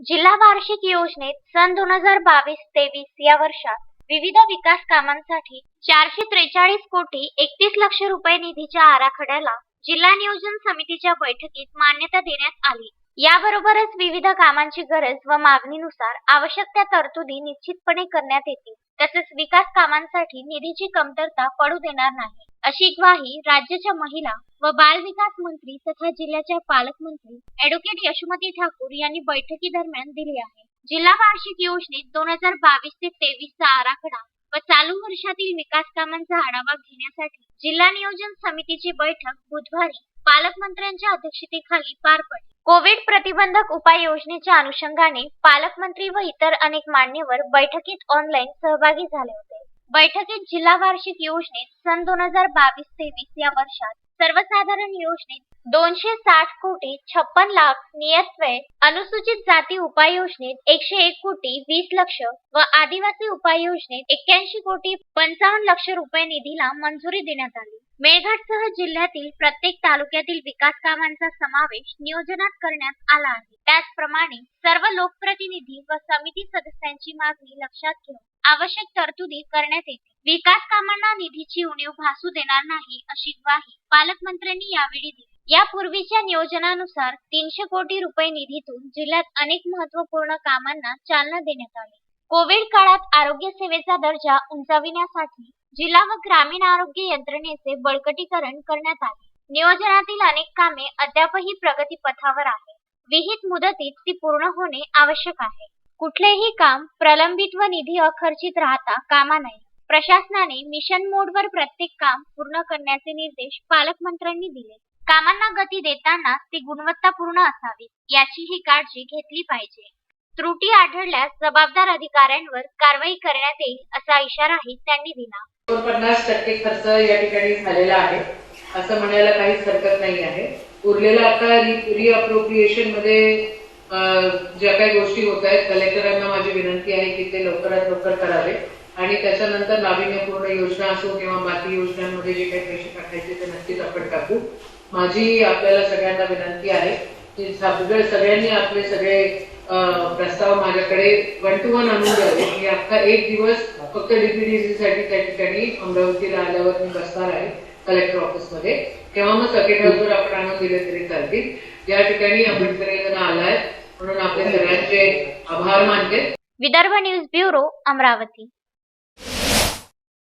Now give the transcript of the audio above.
जिल्हा वार्षिक योजनेत सन दोन हजार बावीस तेवीस या वर्षात विविध विकास कामांसाठी चारशे त्रेचाळीस कोटी एकतीस लक्ष रुपये निधीच्या आराखड्याला जिल्हा नियोजन समितीच्या बैठकीत मान्यता देण्यात आली. याबरोबरच विविध कामांची गरज व मागणीनुसार आवश्यक त्या तरतुदी निश्चितपणे करण्यात येतील. तसेच विकास कामांसाठी निधीची कमतरता पडू देणार नाही. अशी ग्वाही राज्याच्या महिला व बाल विकास मंत्री तथा जिल्ह्याच्या पालकमंत्री ऍडव्होकेट यशोमती ठाकूर यांनी बैठकीदरम्यान दिली आहे. जिल्हा वार्षिक योजनेत दोन हजार बावीस ते तेवीस चा आराखडा व चालू वर्षातील विकास कामांचा आढावा घेण्यासाठी जिल्हा नियोजन समितीची बैठक बुधवारी पालकमंत्र्यांच्या अध्यक्षतेखाली पार पडली. कोविड प्रतिबंधक उपाययोजनेच्या अनुषंगाने पालकमंत्री व इतर अनेक मान्यवर बैठकीत ऑनलाईन सहभागी झाले होते. बैठकीत जिल्हा वार्षिक योजनेत सन दोन हजार बावीस तेवीस या वर्षात सर्वसाधारण योजनेत दोनशे साठ कोटी छप्पन लाख नियतव्यय अनुसूचित जाती उपाययोजनेत एकशे एक कोटी वीस लक्ष व आदिवासी उपाययोजनेत एक्क्याऐंशी कोटी पंचावन्न लक्ष रुपये निधीला मंजुरी देण्यात आली. मेळघाटसह जिल्ह्यातील प्रत्येक तालुक्यातील विकास कामांचा समावेश नियोजनात करण्यात आला आहे. त्याचप्रमाणे सर्व लोकप्रतिनिधी व समिती सदस्यांची मागणी लक्षात घेऊन आवश्यक तरतुदी करण्यात येतील विकास कामांना निधीची उणीव भासू देणार नाही अशी ग्वाही पालकमंत्र्यांनी यावेळी दिली. यापूर्वीच्या नियोजनानुसार तीनशे कोटी रुपये निधीतून जिल्ह्यात अनेक महत्त्वपूर्ण कामांना चालना देण्यात आली. कोविड काळात आरोग्य सेवेचा दर्जा उंचाविण्यासाठी जिल्हा व ग्रामीण आरोग्य यंत्रणेचे बळकटीकरण करण्यात आले. नियोजनातील अनेक कामे अद्यापही प्रगतीपथावर आहे विहित मुदतीत ती पूर्ण होणे आवश्यक आहे. कुठलेही काम प्रलंबित व निधी अखर्चित राहता कामा नये. प्रशासनाने मिशन मोडवर प्रत्येक काम पूर्ण करण्याचे निर्देश पालकमंत्र्यांनी दिले. कामांना गती देताना ती गुणवत्तापूर्ण असावी याचीही काळजी घेतली पाहिजे. त्रुटी आढळल्यास जबाबदार अधिकाऱ्यांवर कारवाई करण्यात येईल असा इशाराही त्यांनी दिला. पन्नास टक्के खर्च या ठिकाणी झालेला आहे. असं म्हणायला काहीच हरकत नाही आहे. उरलेला आता रिअप्रोप्रिएशनमध्ये ज्या काही गोष्टी होत आहेत कलेक्टरांना माझी विनंती आहे की ते लवकरात लवकर करावे. आणि त्याच्यानंतर नाविन्यपूर्ण योजना असो किंवा बाकी योजनांमध्ये जे काही पैसे टाकायचे ते नक्कीच आपण टाकू. माझी आपल्याला सगळ्यांना विनंती आहे की सगळे सगळ्यांनी आपले सगळे प्रस्ताव माझ्याकडे वन टू वन आणून द्यावे. मी अख्खा एक दिवस फक्त डीपीडीसी साठी त्या ठिकाणी अमरावतीला आल्यावर मी बसणार आहे कलेक्टर ऑफिसमध्ये. तेव्हा मग सगळे आपण आणून दिले तरी चालतील. या ठिकाणी आंबेडकर जण आलाय. म्हणून आपले सगळ्यांचे आभार मानते. Vidarbha news bureau Amravati.